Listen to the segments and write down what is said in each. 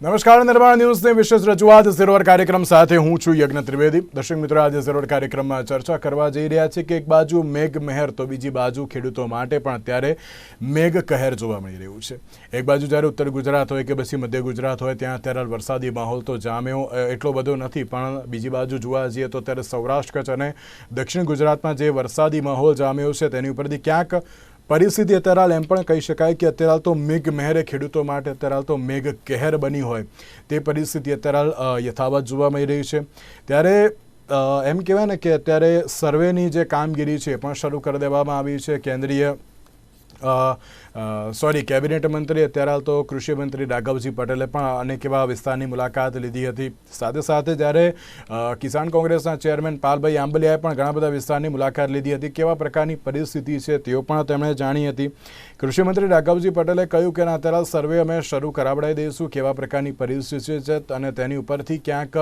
નમસ્કાર, નિર્માણ ન્યૂઝની વિશેષ રજૂઆત. ઝીરોવર કાર્યક્રમ સાથે હું છું યજ્ઞ ત્રિવેદી. દર્શક મિત્રો, આજે ઝીરોવર કાર્યક્રમમાં ચર્ચા કરવા જઈ રહ્યા છે કે એક બાજુ મેઘ મહેર, તો બીજી બાજુ ખેડૂતો માટે પણ અત્યારે મેઘ કહેર જોવા મળી રહ્યું છે. એક બાજુ જ્યારે ઉત્તર ગુજરાત હોય કે પછી મધ્ય ગુજરાત હોય, ત્યાં અત્યારે વરસાદી માહોલ તો જામ્યો એટલો બધો નથી, પણ બીજી બાજુ જોવા જઈએ તો અત્યારે સૌરાષ્ટ્ર કચ્છ અને દક્ષિણ ગુજરાતમાં જે વરસાદી માહોલ જામ્યો છે, તેની ઉપરથી ક્યાંક પરિસ્થિતિ અત્યારે હાલ એમ પણ કહી શકાય કે અત્યારે હાલ તો મેઘ મહેરે ખેડૂતો માટે અત્યારે હાલ તો મેઘ કહેર બની હોય. તે પરિસ્થિતિ અત્યારે હાલ યથાવત જોવા મળી રહી છે. ત્યારે એમ કહેવાય ને કે અત્યારે સર્વેની જે કામગીરી છે એ પણ શરૂ કરી દેવામાં આવી છે. કેન્દ્રીય સોરી, કેબિનેટ મંત્રી, અત્યારે હાલ તો કૃષિ મંત્રી રાઘવજી પટેલે પણ અનેક એવા વિસ્તારની મુલાકાત લીધી હતી. સાથે સાથે જ્યારે કિસાન કોંગ્રેસના ચેરમેન પાલભાઈ આંબલિયાએ પણ ઘણા બધા વિસ્તારની મુલાકાત લીધી હતી. કેવા પ્રકારની પરિસ્થિતિ છે તેઓ પણ તેમણે જાણી હતી. કૃષિ મંત્રી રાઘવજી પટેલે કહ્યું કે અત્યારે સર્વે અમે શરૂ કરાવડાવી દઈશું કેવા પ્રકારની પરિસ્થિતિ છે અને તેની ઉપરથી ક્યાંક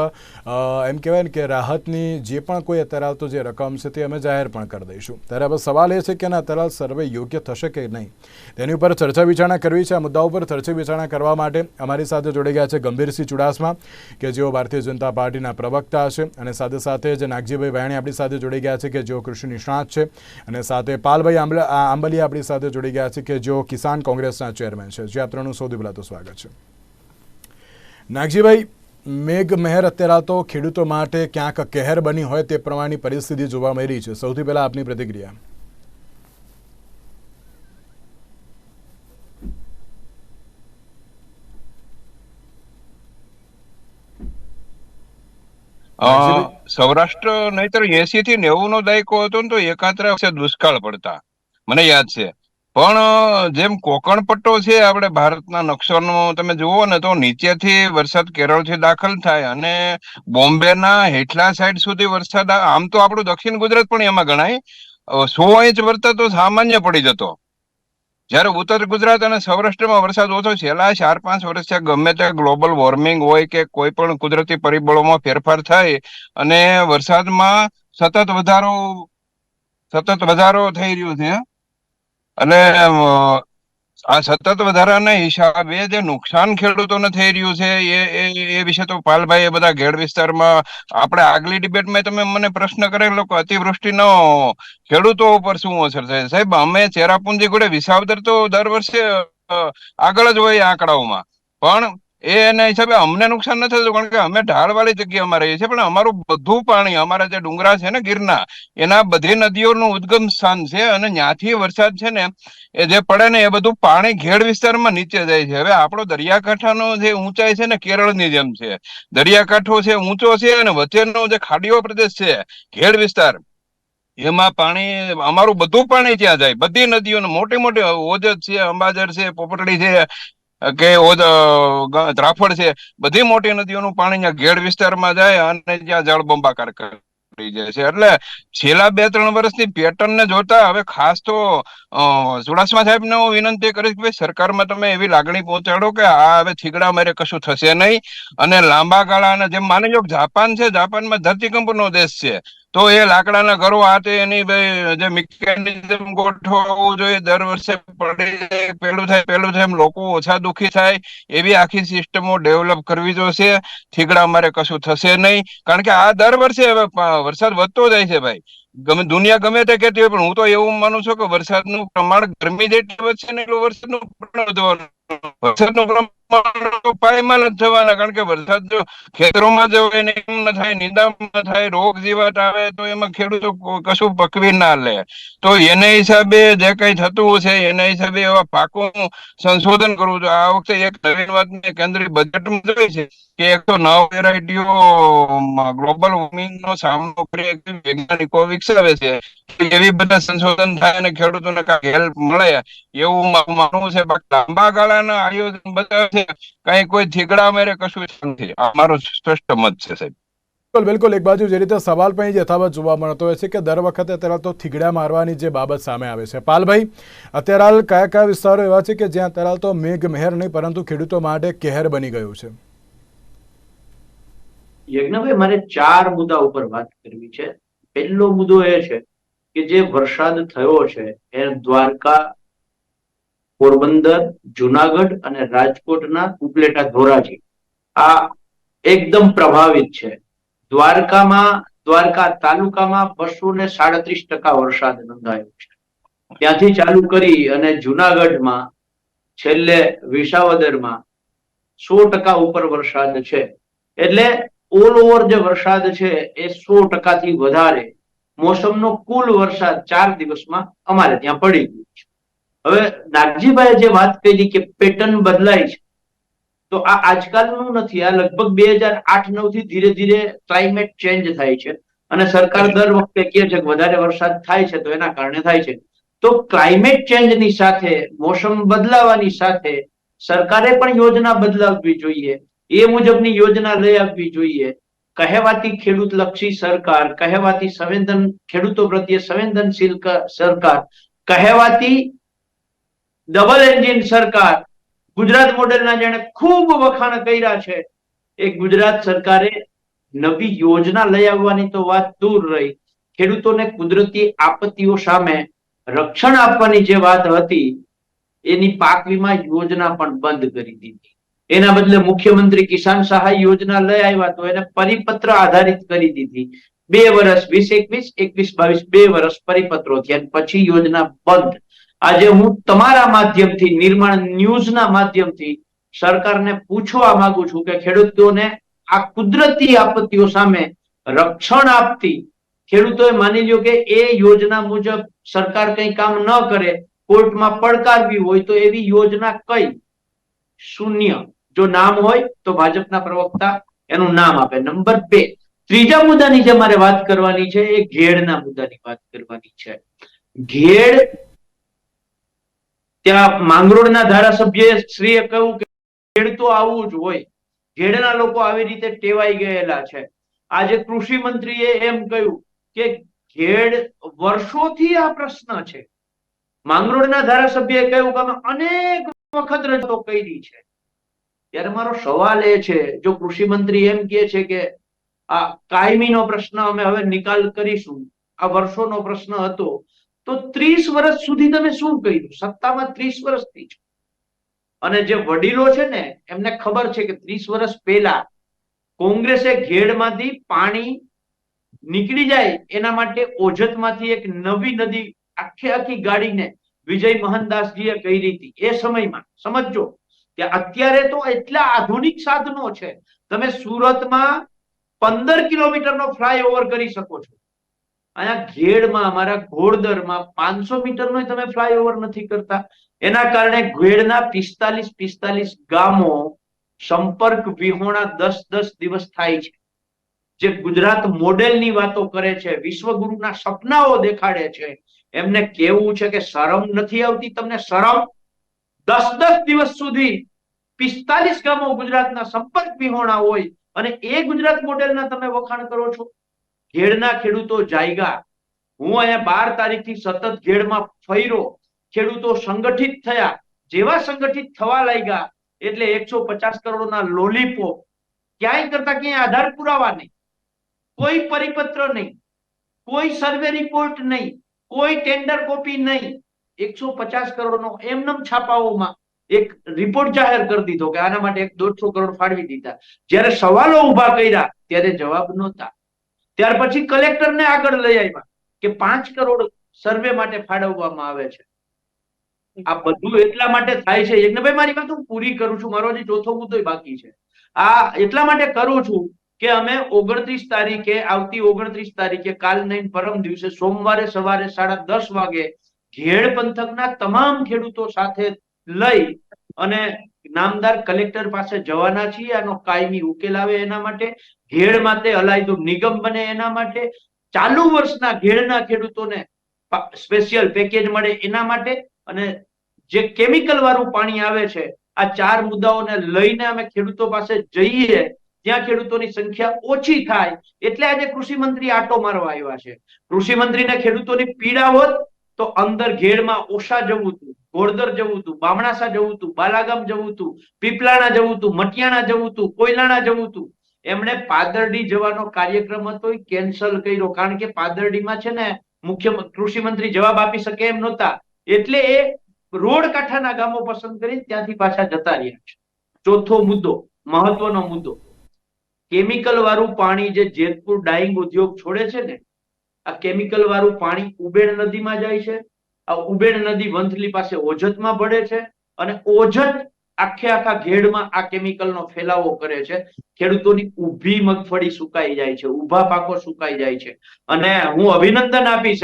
એમ કહેવાય ને કે રાહતની જે પણ કોઈ અત્યારે તો જે રકમ છે તે અમે જાહેર પણ કરી દઈશું. ત્યારે હવે સવાલ એ છે કે અત્યારે સર્વે યોગ્ય થશે કે નહીં? તેની ઉપર ચર્ચા વિચારણા કરવી છે. આ મુદ્દા ઉપર ચર્ચા વિચારણા કરવા માટે અમારી સાથે જોડી ગયા છે ગંભીરસિંહ ચુડાસમા, કે જેઓ ભારતીય જનતા પાર્ટીના પ્રવક્તા છે. અને સાથે સાથે જે નાગજીભાઈ વાયણી આપણી સાથે જોડી ગયા છે, કે જેઓ કૃષિ નિષ્ણાત છે. અને સાથે પાલભાઈ આંબલિયા આપણી સાથે જોડી ગયા છે, કે જેઓ કિસાન કોંગ્રેસના ચેરમેન છે. જે આ ત્રણનું સૌથી પહેલાં તો સ્વાગત છે. નાગજીભાઈ, મેઘ મહેર અત્યારે તો ખેડૂતો માટે ક્યાંક કહેર બની હોય તે પ્રમાણેની પરિસ્થિતિ જોવા મળી છે. સૌથી પહેલાં આપની પ્રતિક્રિયા. સૌરાષ્ટ્ર નહીતર એસી થી નેવું નો દાયકો હતો ને તો એકાત્ર દુષ્કાળ પડતા. મને યાદ છે. પણ જેમ કોકણ પટ્ટો છે આપણે ભારતના નકશાનો તમે જુઓ ને તો નીચેથી વરસાદ કેરળથી દાખલ થાય અને બોમ્બેના હેઠલા સાઈડ સુધી વરસાદ આમ તો આપણું દક્ષિણ ગુજરાત પણ એમાં ગણાય. સો ઇંચ વરસાદ તો સામાન્ય પડી જતો. જ્યારે ઉત્તર ગુજરાત અને સૌરાષ્ટ્રમાં વરસાદ ઓછો છેલ્લા ચાર પાંચ વર્ષથી ગમે તે ગ્લોબલ વોર્મિંગ હોય કે કોઈ પણ કુદરતી પરિબળોમાં ફેરફાર થાય અને વરસાદમાં સતત વધારો સતત વધારો થઈ રહ્યો છે. અને આ સતત વધારાના હિસાબે જે નુકસાન ખેડૂતોને થઈ રહ્યું છે, એ એ વિશે તો પાલભાઈ એ બધા ઘેડ વિસ્તારમાં આપણે આગલી ડિબેટમાં તમે મને પ્રશ્ન કરેલો કે અતિવૃષ્ટિનો ખેડૂતો ઉપર શું અસર થાય? સાહેબ, અમે ચેરાપુંજી કોડે વિસાવદર તો દર વર્ષે આગળ જ હોય આંકડાઓમાં. પણ એના હિસાબે અમને નુકસાન નથી થતું, કારણ કે અમે ઢાળવાળી જગ્યામાં રહીએ છીએ. પણ અમારું બધું પાણી, અમારા જે ડુંગરા છે ને ગીરના એના બધી નદીઓનું ઉદ્ગમ સ્થાન છે અને ત્યાંથી વરસાદ છે ને, એ જે પડે ને એ બધું પાણી ઘેડ વિસ્તારમાં નીચે જાય છે. હવે આપણો દરિયાકાંઠાનો જે ઊંચાઈ છે ને, કેરળની જેમ છે. દરિયાકાંઠો છે, ઊંચો છે અને વચ્ચેનો જે ખાડીઓ પ્રદેશ છે ઘેડ વિસ્તાર, એમાં પાણી, અમારું બધું પાણી ત્યાં જાય. બધી નદીઓ મોટી મોટી ઓજત છે અંબાજર છે, પોપટડી છે કે ત્રાફડ છે, બધી મોટી નદીઓનું પાણી ઘેડ વિસ્તારમાં જાય અને ત્યાં જળબંબાકાર કરી જાય છે. એટલે છેલ્લા બે, ત્રણ વર્ષની પેટર્ન ને જોતા હવે ખાસ તો ચુડાસમા સાહેબને હું વિનંતી કરીશ કે ભાઈ સરકારમાં તમે એવી લાગણી પહોંચાડો કે આ હવે થીગડા મારે કશું થશે નહીં. અને લાંબા ગાળાના જેમ માની લો જાપાન છે, જાપાનમાં ધરતીકંપનો દેશ છે. તો એ લાકડાના ઘરો આ તે એની જે મિકેનિઝમ ગોઠવવું જોઈએ, દર વર્ષે પડી જાય પેલું થાય પેલું થાય એમ લોકો ઓછા દુખી થાય, એવી આખી સિસ્ટમો ડેવલપ કરવી જોશે. થીગડા મારે કશું થશે નહીં. કારણ કે આ દર વર્ષે હવે વરસાદ વધતો જાય છે ભાઈ. ગમે દુનિયા ગમે તે કહેતી હોય, પણ હું તો એવું માનું છું કે વરસાદનું પ્રમાણ ગરમી જેટલી વધશે ને એટલું વરસાદનું પ્રમાણ વધવાનું વરસાદનું પ્રમાણ પાયમાલ જ થવાના કારણ કે વરસાદ જો ખેતરોમાં જો એને એમ ન થાય નિંદામણ ન થાય, રોગ જીવાત આવે તો એમાં ખેડૂતો કશું પકવી ના લે. તો એને હિસાબે જે કઈ થતું છે એના હિસાબે એવા પાકોનું સંશોધન કરવું જોઈએ. આ વખતે એક નવીન વાત મેં કેન્દ્રીય બજેટમાં જોઈ છે. કે એકસો નવ વેરાયટીઓ ગ્લોબલ વોર્મિંગ નો સામનો કરી એક વૈજ્ઞાનિકો વિકસાવે છે. એવી બધા સંશોધન થાય અને ખેડૂતોને કાંઈક હેલ્પ મળે. એવું માનવું છે. બાકી લાંબા ગાળાના આયોજન બધા છે. કઈ કોઈ થીગડા મેરે કશું નથી. આ મારો સ્પષ્ટ મત છે, સાહેબ. બિલકુલ બિલકુલ. એક બાજુ જે રીતે સવાલ પણ યથાવત જોવા મળતો હોય છે કે દર વખતે અત્યારે તો થીગડા મારવાની જે બાબત સામે આવે છે. પાલભાઈ, અત્યારે હાલ કયા કયા વિસ્તારો એવા છે કે જ્યાં અત્યારે તો મેઘ મહેર નહીં, પરંતુ ખેડૂતો માટે કહેર બની ગયું છે? યજ્ઞભાઈ, મારે ચાર મુદ્દા ઉપર વાત કરવી છે. પહેલો મુદ્દો એ છે કે જે વરસાદ થયો છે, એ દ્વારકા, પોરબંદર, જુનાગઢ અને રાજકોટના ઉપલેટા ધોરાજી. આ એકદમ પ્રભાવિત છે. દ્વારકામાં, દ્વારકા તાલુકામાં બસો ને સાડત્રીસ ટકા વરસાદ નોંધાયો છે. ત્યાંથી ચાલુ કરી અને જુનાગઢમાં છેલ્લે વિસાવદરમાં સો ટકા ઉપર વરસાદ છે. એટલે ઓલ ઓવર જે વરસાદ છે એ સો ટકાથી વધારે મોસમનો કુલ વરસાદ ચાર દિવસમાં અમારે ત્યાં પડી ગયો છે. હવે નાગજીભાઈએ જે વાત કરી કે પેટર્ન બદલાય છે, તો આ આજકાલનું નથી, આ લગભગ બે હજાર આઠ નવથી ધીરે ધીરે ક્લાઇમેટ ચેન્જ થાય છે અને સરકાર દર વખતે કહે છે કે વધારે વરસાદ થાય છે, તો એના કારણે થાય છે. તો ક્લાઇમેટ ચેન્જની સાથે, મોસમ બદલાવાની સાથે સરકારે પણ યોજના બદલાવવી જોઈએ. એ મુજબની યોજના લઈ આવવી જોઈએ. કહેવાતી ખેડૂત લક્ષી સરકાર, કહેવાતી સંવેદન, ખેડૂતો પ્રત્યે સંવેદનશીલ સરકાર, કહેવાતી ડબલ એન્જિન સરકાર, ગુજરાત મોડેલના જેને ખૂબ વખાણ કર્યા છે. એ ગુજરાત સરકારે નવી યોજના લઈ આવવાની તો વાત દૂર રહી. ખેડૂતોને કુદરતી આપત્તિઓ સામે રક્ષણ આપવાની જે વાત હતી, એની પાક વીમા યોજના પણ બંધ કરી દીધી. એના બદલે મુખ્યમંત્રી કિસાન સહાય યોજના લઈ આવ્યા તો એને પરિપત્ર આધારિત કરી દીધી. બે વર્ષ વીસ, એકવીસ એકવીસ, બાવીસ, બે વર્ષ પરિપત્રો થયા પછી યોજના બંધ. આજે હું તમારા માધ્યમથી, નિર્માણ ન્યૂઝના માધ્યમથી સરકારને પૂછવા માંગુ છું કે ખેડૂતોને આ કુદરતી આપત્તિઓ સામે રક્ષણ આપતી ખેડૂતોએ માની લ્યો કે એ યોજના મુજબ સરકાર કંઈ કામ ન કરે, કોર્ટમાં પડકારવી હોય તો એવી યોજના કઈ? શૂન્ય. જો નામ હોય તો ભાજપના પ્રવક્તા એનું નામ આપે. નંબર બે. ત્રીજા મુદ્દાની જે મારે વાત કરવાની છે એ ઘેડના મુદ્દાની વાત કરવાની છે. ઘેડ ત્યાં માંગરોળના ધારાસભ્ય શ્રીએ કહ્યું કે ઘેડ તો આવવું જ હોય. ઘેડના લોકો આવી રીતે ટેવાઈ ગયેલા છે. આજે કૃષિ મંત્રીએ એમ કહ્યું કે ઘેડ વર્ષોથી આ પ્રશ્ન છે. માંગરોળના ધારાસભ્યએ કહ્યું કે અમે અનેક વખત રજૂઆતો કરી છે. ત્યારે મારો સવાલ એ છે, જો કૃષિ મંત્રી એમ કહે છે કે આ કાયમીનો પ્રશ્ન અમે હવે નિકાલ કરીશું, આ વર્ષોનો પ્રશ્ન હતો, તો ત્રીસ વર્ષ સુધી તમે શું કર્યું? સત્તામાં ત્રીસ વર્ષથી છો અને જે વડીલો છે ને, એમને ખબર છે કે ત્રીસ વર્ષ પહેલા કોંગ્રેસે ઘેડમાંથી પાણી નીકળી જાય, એના માટે ઓજતમાંથી એક નવી નદી આખે આખી ગાડીને વિજય મહનદાસજીએ કહી હતી. એ સમયમાં, સમજજો. કે અત્યારે તો એટલા આધુનિક સાધનો છે. તમે સુરતમાં પંદર કિલોમીટરનો ફ્લાયઓવર કરી શકો છો. અહીંયા ઘેડમાં, અમારા ઘોડદરમાં પાંચસો મીટરનો તમે ફ્લાયઓવર નથી કરતા. એના કારણે ઘેડના પિસ્તાલીસ પિસ્તાલીસ ગામો સંપર્ક વિહોણા દસ દસ દિવસ થાય છે. જે ગુજરાત મોડેલની વાતો કરે છે, વિશ્વગુરુના સપનાઓ દેખાડે છે. એમને કેવું છે કે શરમ નથી આવતી તમને? શરમ? દસ દસ દિવસ સુધી પિસ્તાલીસ ગામો ગુજરાતના સંપર્ક વિહોણા હોય અને એ ગુજરાત મોડેલના તમે વખાણ કરો છો? ઘેડના ખેડૂતો જાયગા. હું અહીંયા બાર તારીખથી સતત ઘેડમાં ફર્યો. ખેડૂતો સંગઠિત થયા. જેવા સંગઠિત થવા લાગ્યા, એટલે એકસો પચાસ કરોડના લોલીપોપ ક્યાંય કરતા ક્યાંય આધાર પુરાવા નહીં. કોઈ પરિપત્ર નહીં. કોઈ સર્વે રિપોર્ટ નહીં. કોઈ ટેન્ડર કોપી નહીં. એકસો પચાસ કરોડનો એમનેમ છાપાઓમાં એક રિપોર્ટ જાહેર કરી દીધો કે આના માટે એક દોઢસો કરોડ ફાળવી દીધા. જ્યારે સવાલો ઊભા કર્યા, ત્યારે જવાબ નહોતા. ત્યાર પછી કલેક્ટરને આગળ લઈ આવ્યા કે પાંચ કરોડ સર્વે માટે ફાળવવામાં આવે છે. આ બધું એટલા માટે થાય છે. યજ્ઞભાઈ, મારી વાત હું પૂરી કરું છું. મારો હજી ચોથો મુદ્દો બાકી છે. આ એટલા માટે કરું છું કે અમે ઓગણત્રીસ તારીખે, આવતી ઓગણત્રીસ તારીખે કાલ નહીં, પરમ દિવસે સોમવારે સવારે સાડા દસ વાગે ઘેડ પંથકના તમામ ખેડૂતો સાથે લઈ અને નામદાર કલેક્ટર પાસે જવાના છીએ. આનો કાયમી ઉકેલ આવે એના માટે. ઘેડ માટે અલાયદું નિગમ બને એના માટે. ચાલુ વર્ષના ઘેડના ખેડૂતોને સ્પેશિયલ પેકેજ મળે એના માટે. અને જે કેમિકલ વાળું પાણી આવે છે, આ ચાર મુદ્દાઓને લઈને અમે ખેડૂતો પાસે જઈએ. ત્યાં ખેડૂતોની સંખ્યા ઓછી થાય. એટલે આજે કૃષિ મંત્રી આટો મારવા આવ્યા છે. કૃષિ મંત્રીને ખેડૂતોની પીડા હોત તો અંદર ઘેડમાં ઓછા જવું હતું. ઘોડદર જવું હતું બામણાસા જવું હતું બાલાગામ જવું હતું પીપલાણા જવું હતું મટિયાણા જવું હતું કોયલાણા જવું હતું એમણે પાદરડી જવાનો કાર્યક્રમ હતો કેન્સલ કર્યો. કારણ કે પાદરડીમાં છે ને, મુખ્ય કૃષિ મંત્રી જવાબ આપી શકે એમ નહોતા. એટલે એ રોડ કાંઠાના ગામો પસંદ કરી ત્યાંથી પાછા જતા રહ્યા છે. ચોથો મુદ્દો, મહત્વનો મુદ્દો. કેમિકલ વાળું પાણી જે જેતપુર ડાઈંગ ઉદ્યોગ છોડે છે ને, આ કેમિકલ વાળું પાણી ઉબેડ નદીમાં જાય છે. આ ઉબેડ નદી વંથલી પાસે ઓજતમાં ભળે છે અને ઓજત આખે આખા ઘેડમાં આ કેમિકલનો ફેલાવો કરે છે. ખેડૂતોની ઊભી મગફળી સુકાઈ જાય છે, ઊભા પાકો સુકાઈ જાય છે. અને હું અભિનંદન આપીશ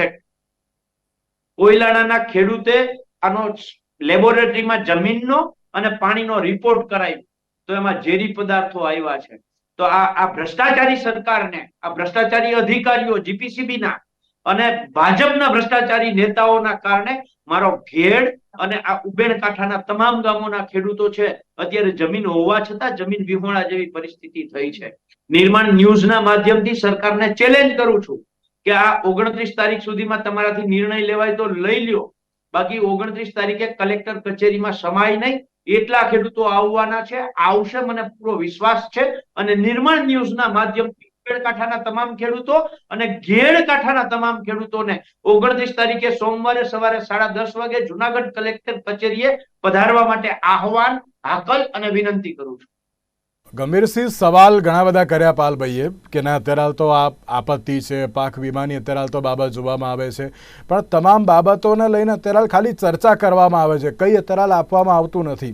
કોયલાણાના ખેડૂતે આનો લેબોરેટરીમાં જમીનનો અને પાણીનો રિપોર્ટ કરાવ્યો. તો એમાં ઝેરી પદાર્થો આવ્યા છે. તો આ આ ભ્રષ્ટાચારી સરકારને, આ ભ્રષ્ટાચારી અધિકારીઓ જીપીસીબી ના અને ભાજપના ભ્રષ્ટાચારી નેતાઓના કારણે મારો ઘેડ અને આ ઉબેણ કાંઠાના તમામ ગામોના ખેડૂતો છે, અત્યારે જમીન હોવા છતાં જમીન વિહોણા જેવી પરિસ્થિતિ થઈ છે. નિર્માણ ન્યૂઝના માધ્યમથી સરકારને ચેલેન્જ કરું છું કે આ ઓગણત્રીસ તારીખ સુધીમાં તમારાથી નિર્ણય લેવાય તો લઈ લ્યો. બાકી ઓગણત્રીસ તારીખે કલેક્ટર કચેરીમાં સમાય નહીં. એટલા ખેડૂતો આવવાના છે, આવશે, મને પૂરો વિશ્વાસ છે. અને નિર્માણ ન્યૂઝના માધ્યમથી કાંઠાના તમામ ખેડૂતો અને ઘેડ કાંઠાના તમામ ખેડૂતોને ઓગણત્રીસ તારીખે સોમવારે સવારે સાડા દસ વાગે જુનાગઢ કલેક્ટર કચેરીએ પધારવા માટે આહવાન, હાકલ અને વિનંતી કરું છું. ગંભીરસિંહ સવાલ ઘણા બધા કર્યા પાલભાઈએ કે ના, અત્યારે હાલ તો આ આપત્તિ છે, પાક વીમાની અત્યારે હાલ તો બાબત જોવામાં આવે છે. પણ તમામ બાબતોને લઈને અત્યારે હાલ ખાલી ચર્ચા કરવામાં આવે છે. કંઈ અત્યારે હાલ આપવામાં આવતું નથી.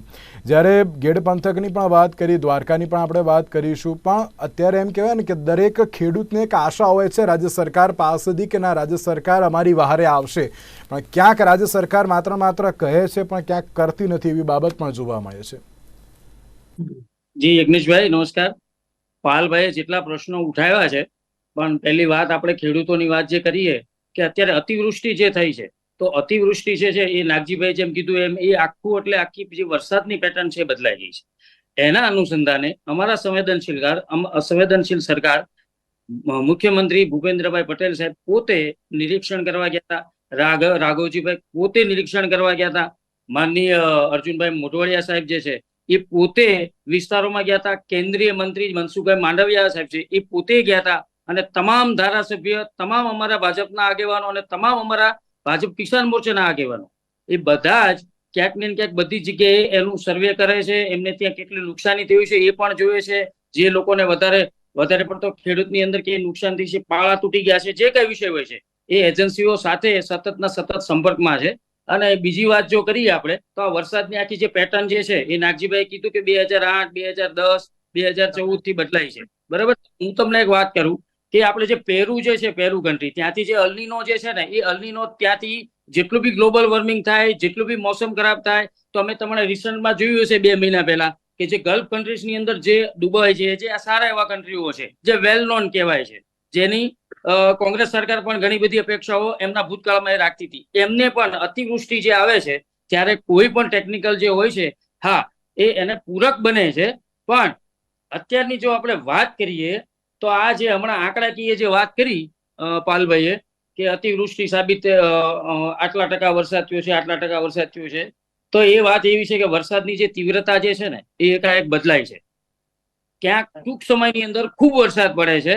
જ્યારે ગેડ પંથકની પણ વાત કરી, દ્વારકાની પણ આપણે વાત કરીશું. પણ અત્યારે એમ કહેવાય ને કે દરેક ખેડૂતને એક આશા હોય છે, રાજ્ય સરકાર પાસેથી કે ના, રાજ્ય સરકાર અમારી વહારે આવશે. પણ ક્યાંક રાજ્ય સરકાર માત્ર માત્ર કહે છે, પણ ક્યાંક કરતી નથી એવી બાબત પણ જોવા મળે છે. જી, યજ્ઞેશભાઈ, નમસ્કાર. પાલભાઈએ જેટલા પ્રશ્નો ઉઠાવ્યા છે, પણ પહેલી વાત આપણે ખેડૂતોની વાત જે કરીએ, કે અત્યારે અતિવૃષ્ટિ જે થઈ છે, તો અતિવૃષ્ટિ છે, એ નાગજીભાઈ જેમ કીધું એમ, એ આખું એટલે આખી જે વરસાદની પેટર્ન છે બદલાઈ ગઈ છે. એના અનુસંધાને અમારા સંવેદનશીલ સંવેદનશીલ સરકાર મુખ્યમંત્રી ભૂપેન્દ્રભાઈ પટેલ સાહેબ પોતે નિરીક્ષણ કરવા ગયા હતા, રાઘવ, રાઘવજીભાઈ પોતે નિરીક્ષણ કરવા ગયા હતા, માનનીય અર્જુનભાઈ મોઢવાડિયા સાહેબ જે છે એ પોતે વિસ્તારોમાં ગયા હતા. કેન્દ્રીય મંત્રી મનસુખભાઈ માંડવિયા સાહેબ છે, એ પોતે ગયા હતા અને તમામ ધારાસભ્ય, તમામ અમારા ભાજપના આગેવાનો અને તમામ અમારા ભાજપ કિસાન મોરચાના આગેવાનો, એ બધા જ ક્યાંક ને ક્યાંક બધી જગ્યાએ એનું સર્વે કરે છે, એમને ત્યાં કેટલી નુકસાની થયું છે એ પણ જોવે છે. જે લોકોને વધારે વધારે પડતો ખેડૂતની અંદર કે નુકસાન થઈ છે, પાળા તૂટી ગયા છે, જે કઈ વિષય હોય છે, એ એજન્સીઓ સાથે સતતના સતત સંપર્કમાં છે. અને બીજી વાત જો કરીએ આપણે, તો આ વરસાદની આખી જે પેટર્ન જે છે, એ નાગજીભાઈ કીધું કે બે હજાર આઠ, બે હજાર દસ, બે હજાર ચૌદથી બદલાઈ છે. બરાબર? હું તમને એક વાત કરું કે આપણે જે પેરુ જે છે, પેરુ કન્ટ્રી ત્યાંથી જે અલનીનો જે છે ને, એ અલનીનો ત્યાંથી જેટલું બી ગ્લોબલ વોર્મિંગ થાય, જેટલું બી મોસમ ખરાબ થાય, તો અમે તમને રિસન્ટમાં જોયું હશે બે મહિના પહેલા કે જે ગલ્ફ કન્ટ્રીઝની અંદર જે, દુબઈ છે, જે આ સારા એવા કન્ટ્રીઓ છે, જે વેલ નોન કહેવાય છે, જેની કોંગ્રેસ સરકાર પણ ઘણી બધી અપેક્ષાઓ એમના ભૂતકાળમાં રાખતી હતી. એમને પણ અતિવૃષ્ટિ જે આવે છે, ત્યારે કોઈ પણ ટેકનિકલ જે હોય છે, હા, એ એને પૂરક બને છે. પણ અત્યારની જો આપણે વાત કરીએ, તો આ જે હમણાં આંકડાકીય જે વાત કરી પાલભાઈએ, કે અતિવૃષ્ટિ સાબિત આટલા ટકા વરસાદ થયો છે, આટલા ટકા વરસાદ થયો છે, તો એ વાત એવી છે કે વરસાદની જે તીવ્રતા જે છે ને, એ એકાએક બદલાય છે. ક્યાંક ટૂંક સમયની અંદર ખૂબ વરસાદ પડે છે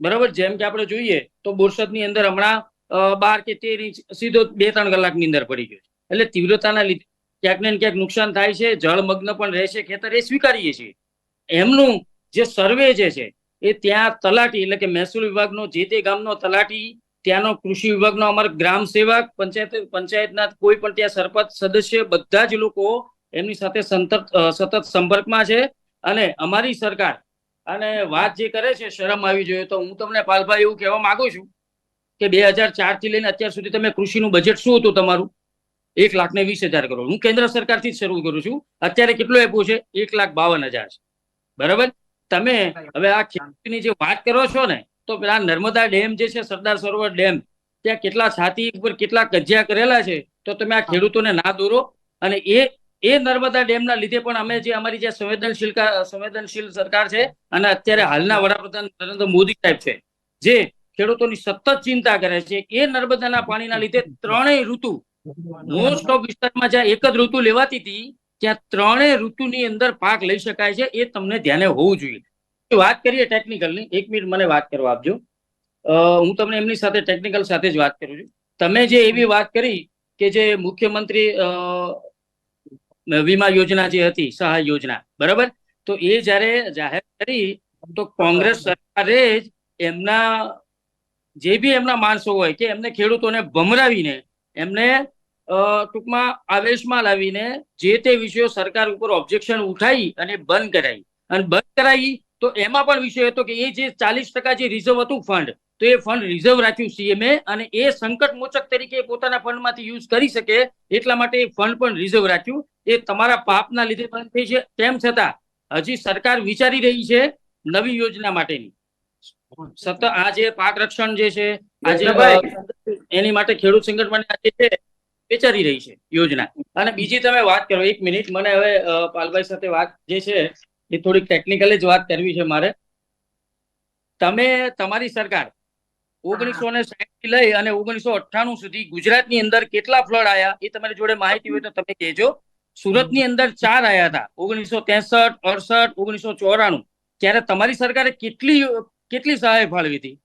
બરાબર? જેમ કે આપણે જોઈએ તો બોરસદની અંદર હમણાં બાર કે તેર ઇંચ સીધો બે ત્રણ કલાકની અંદર પડી ગયો એટલે તીવ્રતાના લીધે ક્યાંક ને ક્યાંક નુકસાન થાય છે જળમગ્ન પણ રહેશે, ખેતર એ સ્વીકારીએ છીએ. એમનું જે સર્વે જે છે, એ ત્યાં તલાટી, એટલે કે મહેસૂલ વિભાગનો, જે તે ગામનો તલાટી, ત્યાંનો કૃષિ વિભાગનો અમારો ગ્રામ સેવક, પંચાયત, પંચાયતના કોઈ પણ ત્યાં સરપંચ સદસ્ય, બધા જ લોકો એમની સાથે સંતત સંપર્કમાં છે. અને અમારી સરકાર અને વાત જે કરે છે, શરમ આવી જોઈએ તો હું તમને પાલભાઈ એવું કહેવા માંગુ છું કે બે હજાર ચારથી લઈને અત્યાર સુધી તમે કૃષિનું બજેટ શું હતું તમારું? એક લાખ ને વીસ હજાર કરોડ. હું કેન્દ્ર સરકારથી જ શરૂ કરું છું. અત્યારે કેટલું આપ્યું છે? એક લાખ બાવન હજાર છે. બરાબર? તમે હવે આ ખેતીની જે વાત કરો છો ને, તો પેલા નર્મદા ડેમ જે છે, સરદાર સરોવર ડેમ, ત્યાં કેટલા છાતી ઉપર કેટલા કજિયા કરેલા છે? તો તમે આ ખેડૂતોને ના દોરો. અને એ એ નર્મદા ડેમના લીધે પણ અમે જે અમારી જે સંવેદનશીલ સંવેદનશીલ સરકાર છે અને અત્યારે હાલના વડાપ્રધાન નરેન્દ્ર મોદી સાહેબ છે જે ખેડૂતોની સતત ચિંતા કરે છે એ નર્મદાના પાણીના લીધે ત્રણેય ઋતુ મોસ્ટ ઓફ વિસ્તારમાં જ્યાં એક જ ઋતુ લેવાતી હતી ત્યાં ત્રણેય ઋતુની અંદર પાક લઈ શકાય છે એ તમને ધ્યાને હોવું જોઈએ. વાત કરીએ ટેકનિકલની એક મિનિટ મને વાત કરવા આપજો. હું તમને એમની સાથે ટેકનિકલ સાથે જ વાત કરું છું. તમે જે એવી વાત કરી કે જે મુખ્યમંત્રી અ, વીમા યોજના જે હતી, સહાય યોજના, બરાબર? તો એ જ્યારે જાહેર કરી તો કોંગ્રેસ સરકારે જ એમના, જે બી એમના માણસો હોય કે એમને ખેડૂતોને ભમરાવીને, એમને ટૂંકમાં આવેશમાં લાવીને જે તે વિષયો સરકાર ઉપર ઓબ્જેક્શન ઉઠાવી અને બંધ કરાવી અને બંધ કરાવી તો એમાં પણ વિષય હતો કે એ જે ચાલીસ ટકા જે રિઝર્વ હતું ફંડ તો એ ફંડ રિઝર્વ રાખ્યું સીએમએ અને એ સંકટ મોચક તરીકે પોતાના ફંડમાંથી યુઝ કરી શકે એટલા માટે એ ફંડ પણ રિઝર્વ રાખ્યું. એ તમારા પાપના લીધે બંધ થઈ છે. તેમ છતાં હજી સરકાર વિચારી રહી છે નવી યોજના માટેની. સતત આ જે પાક રક્ષણ જે છે આજે એની માટે ખેડૂત સંગઠન છે, વિચારી રહી છે યોજના. અને બીજી તમે વાત કરો, એક મિનિટ, મને હવે પાલભાઈ સાથે વાત જે છે એ થોડીક ટેકનિકલી જ વાત કરવી છે મારે. તમે, તમારી સરકાર ઓગણીસો ને સાહીઠ લઈ અને ઓગણીસો અઠ્ઠાણું સુધી ગુજરાતની અંદર કેટલા ફ્લડ આયા એ તમારી જોડે માહિતી હોય તો તમે કહેજો. સુરતની અંદર ચાર આયા હતા. ઓગણીસો ત્રેસઠ અડસઠ ઓગણીસો ચોરાણું. ત્યારે તમારી સરકારે કેટલી કેટલી સહાય ફાળવી હતી?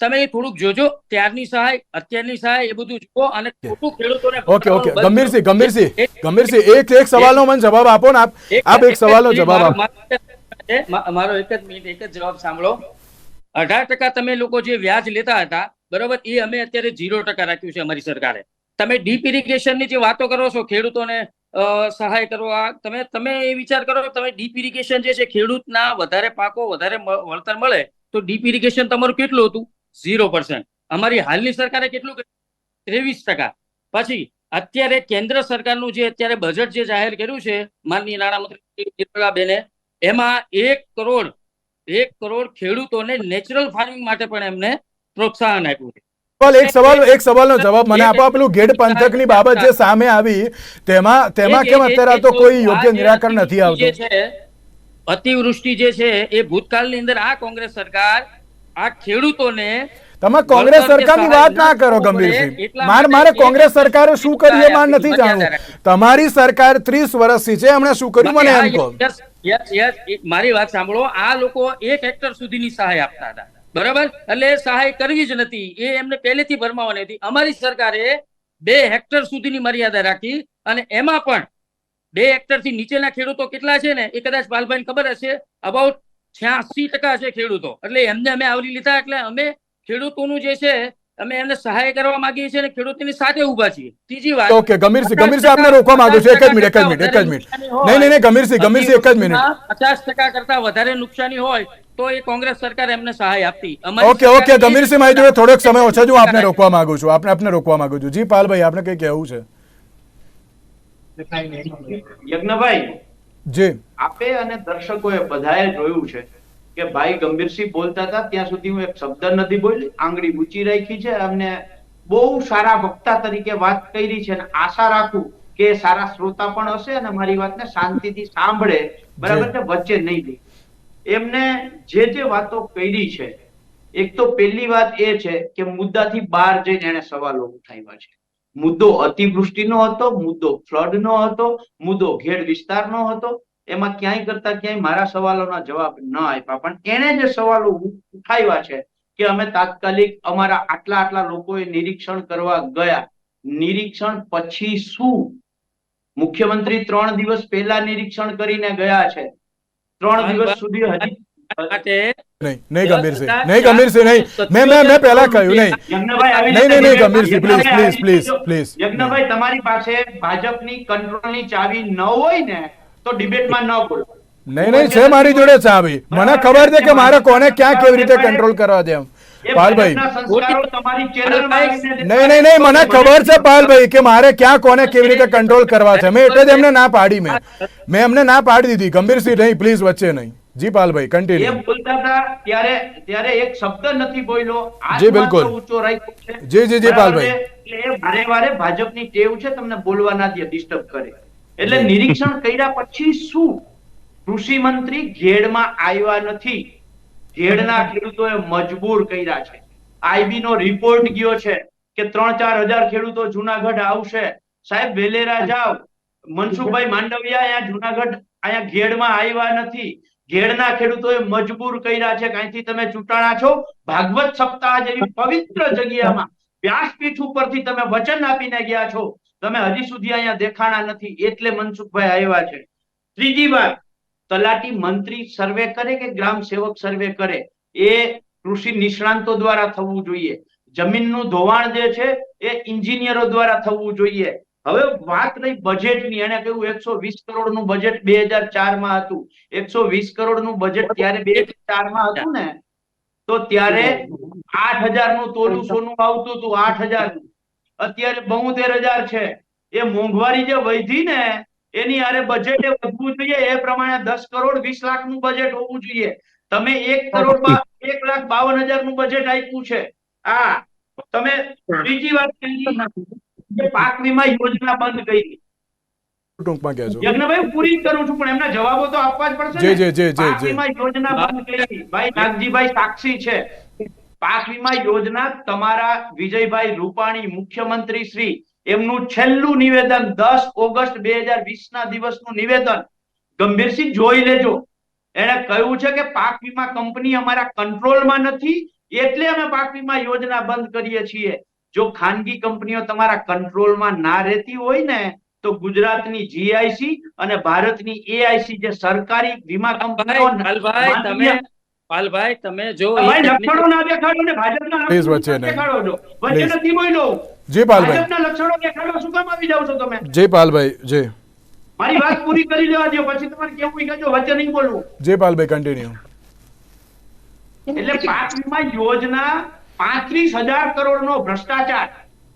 તમે એ થોડુંક જોજો. ત્યારની સહાય અત્યારની સહાય એ બધું જુઓ અને ખોટું ખેડૂતોને ઓકે ઓકે. ગંભીરસિંહ ગંભીરસિંહ ગંભીરસિંહ એક એક સવાલનો મને જવાબ આપો ને આપ. આપ એક સવાલનો જવાબ આપો. મારો એક જ મિનિટ એક જ જવાબ સાંભળો. અઢાર ટકા તમે લોકો જે વ્યાજ લેતા હતા, બરોબર, એ અમે અત્યારે ઝીરો ટકા રાખ્યું છે અમારી સરકારે. તમે ડીપ ઇરિગેશનની જે વાતો કરો છો, ખેડૂતોને સહાય કરવા તમે તમે એ વિચાર કરો, તમે ડીપ ઇરિગેશન જે છે, ખેડૂતના વધારે પાકો, વધારે વળતર મળે, તો ડીપ ઇરિગેશન તમારું કેટલું હતું? ઝીરો પર્સન્ટ અમારી હાલની સરકારે કેટલું ત્રેવીસ ટકા. પછી, અત્યારે કેન્દ્ર સરકારનું જે અત્યારે બજેટ જે જાહેર કર્યું છે, માનનીય નાણામંત્રી નિર્મલાબેને એમાં એક કરોડ એક કરોડ ખેડૂતોને નેચરલ ફાર્મિંગ માટે પણ એમને પ્રોત્સાહન આપ્યું છે. એક સવાલ એક સવાલનો જવાબ મને આપો. પેલું ગેડ પંથકની બાબત જે સામે આવી તેમાં તેમાં કેમ અત્યારે તો કોઈ યોગ્ય નિરાકરણ નથી આવતું? અતિવૃષ્ટિ જે છે એ ભૂતકાળની અંદર આ કોંગ્રેસ સરકાર આ ખેડૂતોને તમે કોંગ્રેસ સરકારની વાત ના કરો ગંભીરસિંહ. મારે મારે કોંગ્રેસ સરકારે શું કર્યું એ માર નથી જાણવું. તમારી સરકાર ત્રીસ વર્ષથી છે એમણે શું કર્યું? મને એમ કહો. Yes. એક મારી વાત સાંભળો. આ લોકો એક હેક્ટર સુધીની સહાય આપતા હતા. બરાબર? એટલે સહાય કરવી જ નથી. એ એમને પહેલેથી ભરમાવાની હતી. અમારી સરકારે બે હેક્ટર સુધીની મર્યાદા રાખી અને એમાં પણ બે હેક્ટરથી નીચેના ખેડૂતો કેટલા છે ને, એ કદાચ બાલભાઈ ખબર હશે અબાઉટ છ્યાસી ટકા છે ખેડૂતો. એટલે એમને અમે આવરી લીધા. એટલે અમે ખેડૂતોનું જે છે અમે એમને સહાય કરવા માંગીએ છીએ અને ખેડૂતની સાથે ઊભા છીએ. ત્રીજી વાત ઓકે ગમીરસિંહ ગમીરસિંહ આપને રોકવા માંગુ છું. એક જ મિનિટ એક જ મિનિટ એક જ મિનિટ. નહીં નહીં નહીં ગમીરસિંહ ગમીરસિંહ એક જ મિનિટ. પચાસ ટકા કરતા વધારે નુકસાની હોય તો એ કોંગ્રેસ સરકાર એમને સહાય આપતી. ઓકે ઓકે ગમીરસિંહ મારી જોડે થોડોક સમય ઓછો છે હું આપને રોકવા માંગુ છું આપને આપને રોકવા માંગુ છું. જી પાલભાઈ આપને કઈ કહેવું છે? યજ્ઞભાઈ જી. આપે અને દર્શકોએ બધાએ જોયું છે કે ભાઈ ગંભીરસિંહ બોલતા હતા, ત્યાં સુધી હું એક શબ્દ નથી બોલી આંગળી ઊંચી રાખી છે, અમને બહુ સારા વક્તા તરીકે વાત કરી છે અને આશા રાખું કે સારા શ્રોતા પણ હશે અને મારી વાતને શાંતિથી સાંભળે. બરાબર છે? વચ્ચે નહીં લે એમને જે જે વાતો કરી છે, એક તો પહેલી વાત એ છે કે મુદ્દાથી બહાર જઈને એને સવાલો ઉઠાવ્યા છે. મુદ્દો અતિવૃષ્ટિનો હતો, મુદ્દો ફ્લડનો હતો, મુદ્દો ઘેડ વિસ્તારનો હતો. એમાં ક્યાંય કરતા ક્યાંય મારા સવાલોના જવાબ ન આપ્યા પણ એણે જે સવાલો ઉઠાવ્યા છે કે અમે તાત્કાલિક અમારા આટલા આટલા લોકોએ નિરીક્ષણ કરવા ગયા. નિરીક્ષણ પછી શું? મુખ્યમંત્રી ત્રણ દિવસ પહેલા નિરીક્ષણ કરીને ગયા છે. ત્રણ દિવસ સુધી હજી નહીં નહીં ગંભીરસિંહ નહીં ગંભીરસિંહ નહીં. મેં મેં મેં પહેલા કહ્યું નહીં. યજ્ઞભાઈ નહીં નહીં નહીં Gambhirsinh please please please please. Yagnabhai તમારી પાસે ભાજપની કંટ્રોલની ચાવી ન હોય ને તો ડિબેટમાં ન બોલો. નહીં નહીં છે મારી જોડે ચાવી મને ખબર છે કે મારે કોને ક્યાં કેવી રીતે કંટ્રોલ કરવા દે એમ. પાલભાઈ. નહીં નહીં નહીં મને ખબર છે પાલભાઈ કે મારે ક્યાં કોને કેવી રીતે કંટ્રોલ કરવા છે. મેં એટલે જ એમને ના પાડી મેં. મેં એમને ના પાડી દીધી. ગંભીરસિંહ નહીં પ્લીઝ વચ્ચે નહીં. જી પાલભાઈ એ કન્ટિન્યુ બોલતા હતા ત્યારે ત્યારે એક શબ્દ નથી બોલ્યો. જી, બિલકુલ. ઊંચો રાખ્યો છે. જી, જી, જી, પાલભાઈ. એટલે એ વારે વારે ભાજપની ટેવ છે તમને બોલવા ના દે ડિસ્ટર્બ કરે. એટલે નિરીક્ષણ કર્યા પછી શું? કૃષિ મંત્રી ઘેડમાં આવ્યા નથી. ઘેડના ખેડૂતોએ મજબૂર કર્યા છે. આઈબી નો રિપોર્ટ ગયો છે કે ત્રણ ચાર હજાર ખેડૂતો જુનાગઢ આવશે. સાહેબ વેલેરા જાવ મનસુખભાઈ માંડવિયા અહીંયા જુનાગઢ અહીંયા ઘેડમાં આવ્યા નથી. ઘેડના ખેડૂતોએ મજબૂર કર્યા છે કે અહીંથી તમે ચૂંટાણા છો? ભાગવત સપ્તાહ જેવી પવિત્ર જગ્યામાં વ્યાસપીઠ ઉપરથી તમે વચન આપીને ગયા છો. તમે હજી સુધી અહીંયા દેખાણા નથી, એટલે મનસુખભાઈ આવ્યા છે. ત્રીજી વાત, તલાટી મંત્રી સર્વે કરે કે ગ્રામ સેવક સર્વે કરે? એ કૃષિ નિષ્ણાંતો દ્વારા થવું જોઈએ. જમીનનું ધોવાણ જે છે, એ ઇન્જિનિયરો દ્વારા થવું જોઈએ. હવે વાત રહી બજેટની એને કહ્યું એકસો વીસ કરોડનું બજેટ બે હજાર ચારમાં હતું. એકસો વીસ કરોડનું બજેટ ત્યારે બે હજાર ચારમાં હતું ને? તો ત્યારે આઠ હજારનું તોલું સોનું આવતું હતું, આઠ હજાર અત્યારે બોતેર હજાર છે. એ મોંઘવારી જે વધી ને એની આરે બજેટ એ વધવું જોઈએ. એ પ્રમાણે દસ કરોડ વીસ લાખનું બજેટ હોવું જોઈએ. તમે એક કરોડ એક લાખ બાવન હજારનું બજેટ આપ્યું છે. આ તમે બીજી વાત કે પાક વીમા યોજના બંધ કરી. ટૂંકમાં કહેજો. યજ્ઞભાઈ પૂરી કરું છું પણ એમના જવાબો તો આપવા જ પડશે જી. જી જી યોજના બંધ કરી. ભાઈ નાગજીભાઈ સાક્ષી છે. પાક વીમા યોજના તમારા વિજયભાઈ રૂપાણી મુખ્યમંત્રી શ્રી એમનું છેલ્લું નિવેદન દસ ઓગસ્ટ બે હજાર વીસ ના દિવસનું નિવેદન. ગંભીરસિંહ જોઈ લેજો. એને કહ્યું છે કે પાક વીમા કંપની અમારા કંટ્રોલમાં નથી એટલે અમે પાક વીમા યોજના બંધ કરીએ છીએ. જો ખાનગી કંપનીઓ તમારા કંટ્રોલમાં ના રહેતી હોય ને તો ગુજરાતની જીઆઈસી અને ભારતની એઆઈસી જે સરકારી વીમા કંપનીઓ તમે પાલભાઈ તમે જો લક્ષણો ના દેખાડો ને ભાજપના વચ્ચે દેખાડો છો. વચ્ચે નથી બોલ્યો જે પાલભાઈ. ભાજપના લક્ષણો દેખાડો શું કામ આવી જાવ છો તમે? જે પાલભાઈ જે. મારી વાત પૂરી કરી લેવા દો પછી તમારે કેવું કહેજો વચ્ચે નહીં બોલવું. જે પાલભાઈ કન્ટિન્યુ એટલે પાક વીમા યોજના પાંત્રીસ હજાર કરોડ નો ભ્રષ્ટાચાર.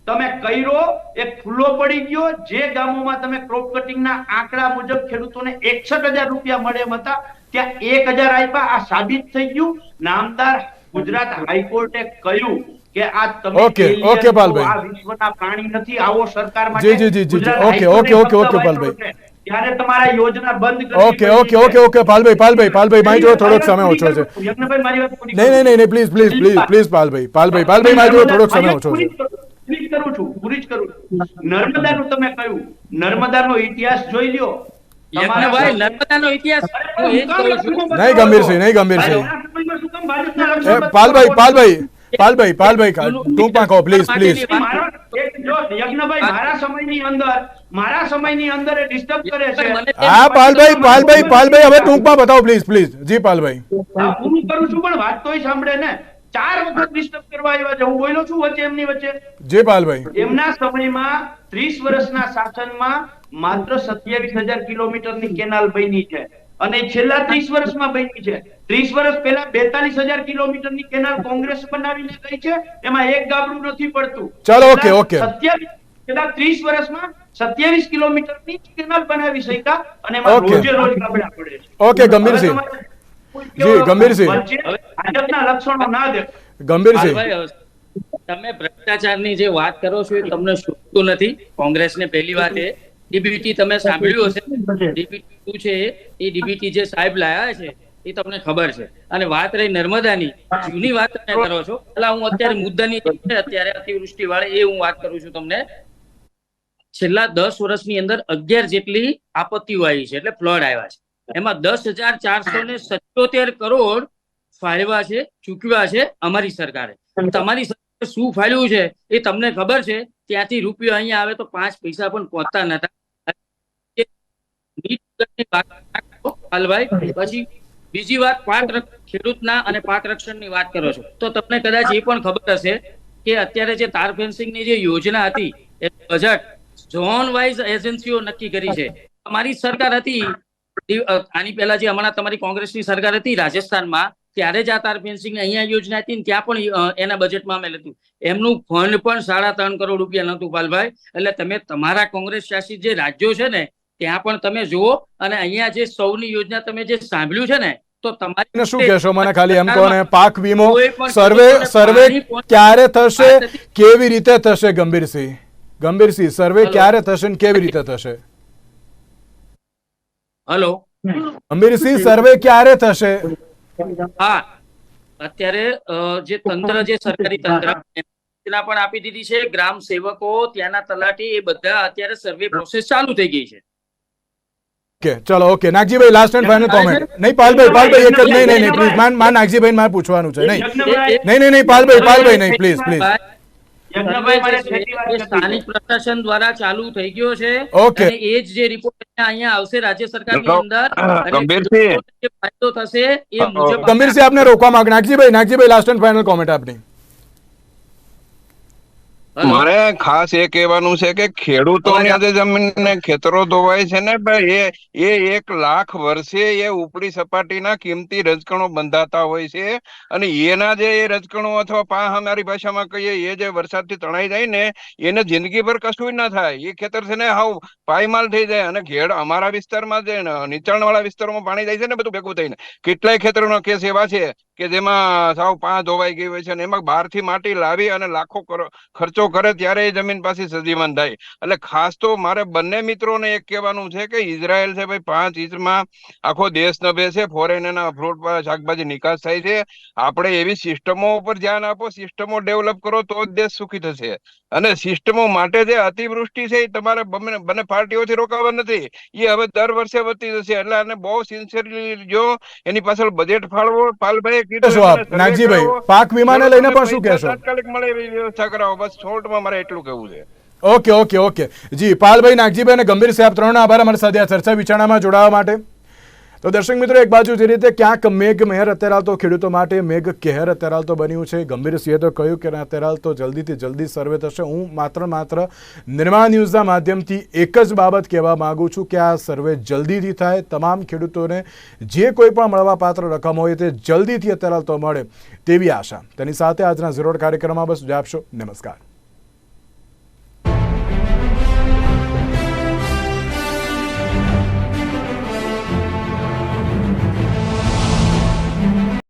તમે કર્યો એ ખુલ્લો પડી ગયો જે ગામોમાં તમે ક્રોપ કટિંગ ના આંકડા મુજબ ખેડૂતોને એકસઠ હજાર રૂપિયા મળે એમ હતા. ત્યાં એક હજાર આપ્યા આ સાબિત થઈ ગયું. નામદાર ગુજરાત હાઈકોર્ટે કહ્યું કે આ તમે ઓકે ઓકે પાલભાઈ. આ વિશ્વના પ્રાણી નથી આવો સરકાર માટે જી, જી, જી, ઓકે ઓકે ઓકે વાપર્યો પાલભાઈ. ત્યારે તમારા યોજના બંધ કરી okay okay okay okay Palbhai Palbhai Palbhai મારી જોડે થોડોક સમય ઓછો છે. યજ્ઞભાઈ, મારી વાત પૂરી નહીં નહીં નહીં નહીં please please please please Palbhai. Palbhai Palbhai મારી જોડે થોડોક સમય ઓછો છે. પૂરી જ કરું છું પૂરી જ કરું છું. નર્મદાનું તમે કહ્યું. નર્મદાનો ઇતિહાસ જોઈ લ્યો. યજ્ઞભાઈ ગંભીર ઇતિહાસ હું એ જ કહું છું. નહીં ગંભીરસિંહ નહીં ગંભીરસિંહ પાલભાઈ પાલભાઈ પાલભાઈ પાલભાઈ ટૂંકમાં કહો પ્લીઝ પ્લીઝ મારો એક જો યજ્ઞભાઈ મારા સમયની અંદર મારા સમયની અંદર ડિસ્ટર્બ કરે છે. હા પાલભાઈ પાલભાઈ પાલભાઈ હવે ટૂંકમાં બતાવો પ્લીઝ પ્લીઝ જી પાલભાઈ. પૂરું કરું છું પણ વાત તોય સાંભળે ને. ચાર વખત ડિસ્ટર્બ કરવા આવ્યા છે. હું બોલ્યો છું વચ્ચે એમની વચ્ચે. જે પાલભાઈ એમના સમયમાં ત્રીસ વર્ષના શાસનમાં માત્ર સત્યાવીસ હજાર કિલોમીટરની કેનાલ બની છે. અને છેલ્લા ત્રીસ વર્ષમાં બની છે. ત્રીસ વર્ષ પહેલા બેતાલીસ હજાર કિલોમીટરની કેનાલ કોંગ્રેસ બનાવીને ગઈ છે. એમાં એક ગાબડું નથી પડતું. ચાલો, ઓકે, ઓકે. 27 છેલ્લા ત્રીસ વર્ષમાં સત્યાવીસ કિલોમીટરની કેનાલ બનાવી શક્યા અને એમાં રોજે રોજ ગાબડા પડે છે. ઓકે, ગંભીરસિંહ. જી, ગંભીરસિંહ. ભાજપના લક્ષણો ના દે ગંભીરસિંહ તમે ભ્રષ્ટાચારની જે વાત કરો છો એ તમને શોધતું નથી. કોંગ્રેસને પહેલી વાત એ. ડીબીટી તમે સાંભળ્યું હશે. ડીબીટી શું છે? એ ડીબીટી જે સાહેબ લાયા છે એ તમને ખબર છે. અને વાત રહી નર્મદાની. જૂની વાત તમે કરો છો. પેલા હું અત્યારે મુદ્દાની અત્યારે અતિવૃષ્ટિ વાળી એ હું વાત કરું છું તમને. છેલ્લા દસ વર્ષની અંદર અગિયાર જેટલી આપત્તિઓ આવી છે એટલે ફ્લડ આવ્યા છે. એમાં દસ હજાર ચારસો ને સત્યોતેર કરોડ ફાળવા છે, ચૂકવ્યા છે અમારી સરકારે. તમારી સરકારે શું ફાળ્યું છે એ તમને ખબર છે? ત્યાંથી રૂપિયો અહીંયા આવે તો પાંચ પૈસા પણ પહોંચતા નતા. પછી બીજી વાત પાક ખેડૂતના અને પાક રક્ષણની વાત કરો છો. તો તમને કદાચ એ પણ ખબર હશે કે અત્યારે જે તાર ફેન્સિંગની જે યોજના હતી, એ બજેટ ઝોન વાઇઝ એજન્સીઓ નક્કી કરી છે. અમારી સરકાર હતી આની પહેલા જે હમણાં તમારી કોંગ્રેસની સરકાર હતી રાજસ્થાનમાં ત્યારે જ આ તાર ફેન્સિંગ અહીંયા યોજના હતી ત્યાં પણ એના બજેટમાં અમે લીધું એમનું ફંડ પણ સાડા ત્રણ કરોડ રૂપિયા નતું પાલભાઈ. એટલે તમે તમારા કોંગ્રેસ શાસિત જે રાજ્યો છે ને ત્યાં પણ તમે જુઓ અને અહીંયા જે સૌની યોજના તમે જે સાંભળ્યું છે ને તો તમારી શું કહેશો? મને ખાલી એમ કોને પાક વીમો સર્વે સર્વે ક્યારે થશે? કેવી રીતે થશે ગંભીરસિંહ? ગંભીરસિંહ સર્વે ક્યારે થશે ને કેવી રીતે થશે? હલો. અમીરસિંહ સર્વે ક્યારે થશે? હા. અત્યારે જે તંત્ર જે સરકારી તંત્ર સૂચના પણ આપી દીધી છે. ગ્રામ સેવકો ત્યાંના તલાટી એ બધા અત્યારે સર્વે પ્રોસેસ ચાલુ થઈ ગઈ છે. ઓકે ચલો okay. Nagjibhai last and final comment નહીં પાલભાઈ પાલભાઈ એક જ નહીં નહીં નહીં પ્લીઝ માન માન નાગજીભાઈ મારે પૂછવાનું છે. નહીં. નહીં નહીં નહીં પાલભાઈ પાલભાઈ નહીં પ્લીઝ પ્લીઝ સ્થાનિક. પ્રશાસન દ્વારા ચાલુ થઈ ગયો છે અને એ જ જે રિપોર્ટ અહીંયા આવશે રાજ્ય સરકારની અંદર ગંભીરસિંહ. ફાયદો થશે એ મુજબ ગંભીરસિંહ આપને રોકવા માંગ Nagjibhai Nagjibhai last and final comment આપની. મારે ખાસ એ કહેવાનું છે કે ખેડૂતોની આજે જમીન ને ખેતરો ધોવાય છે ને ભાઈ એ એ એક લાખ વર્ષે એ ઉપરી સપાટીના કિંમતી રજકણો બંધાતા હોય છે અને એના જે એ રજકણો અથવા પા અમારી ભાષામાં કહીએ એ જે વરસાદથી તણાઈ જાય ને એને જિંદગીભર કશું ના થાય. એ ખેતર છે ને હાવ પાયમાલ થઈ જાય અને ઘેડ અમારા વિસ્તારમાં જે નીચાણવાળા વિસ્તારોમાં પાણી જાય છે ને બધું ભેગું થઈને. કેટલાય ખેતરોના કેસ એવા છે કે જેમાં સાવ પા ધોવાઈ ગઈ હોય છે અને એમાં બહારથી માટી લાવી અને લાખો કરો- કરે ત્યારે એ જમીન પાછી સજીવન થાય. એટલે ખાસ તો મારે બંને મિત્રોને એક કહેવાનું છે કે ઇઝરાયલ છે ભાઈ પાંચ ઇંચમાં આખો દેશ નભે છે ફોરેન એના ફ્રૂટ શાકભાજી નિકાસ થાય છે. આપણે એવી સિસ્ટમો ઉપર ધ્યાન આપો સિસ્ટમો ડેવલપ કરો તો જ દેશ સુખી થશે. અને સિસ્ટમો માટે જે અતિવૃષ્ટિ છે એ તમારે બંને બંને પાર્ટીઓથી રોકાવા નથી. એ હવે દર વર્ષે વધતી જશે. એટલે આને બહુ સિન્સિયરલી જો એની પાછળ બજેટ ફાળવો પાલભાઈ કીધું નાગજીભાઈ પાક વીમાને લઈને પણ શું કહેશો? તાત્કાલિક મળે એવી વ્યવસ્થા કરાવો. બસ શોર્ટમાં મારે એટલું કહેવું છે. Okay okay okay. જી, પાલભાઈ નાગજીભાઈ અને ગંભીર સાહેબ ત્રણ આભાર. અમારી સાથે આ ચર્ચા વિચારણામાં જોડાવા માટે. તો દર્શક મિત્રો, એક બાજુ જે રીતે ક્યાંક મેઘ મહેર અત્યારે તો ખેડૂતો માટે મેઘ કહેર અત્યારે તો બન્યું છે. ગંભીર સિંહે તો કહ્યું કે અત્યારે તો જલ્દીથી જલ્દી સર્વે થશે. હું માત્ર માત્ર નિર્માણ ન્યૂઝના માધ્યમથી એક જ બાબત કહેવા માગું છું કે આ સર્વે જલ્દીથી થાય. તમામ ખેડૂતોને જે કોઈ પણ મળવાપાત્ર રકમ હોય તે જલ્દીથી અત્યારે તો મળે તેવી આશા. તેની સાથે આજના ઝીરોડ કાર્યક્રમમાં બસ આપશો. નમસ્કાર.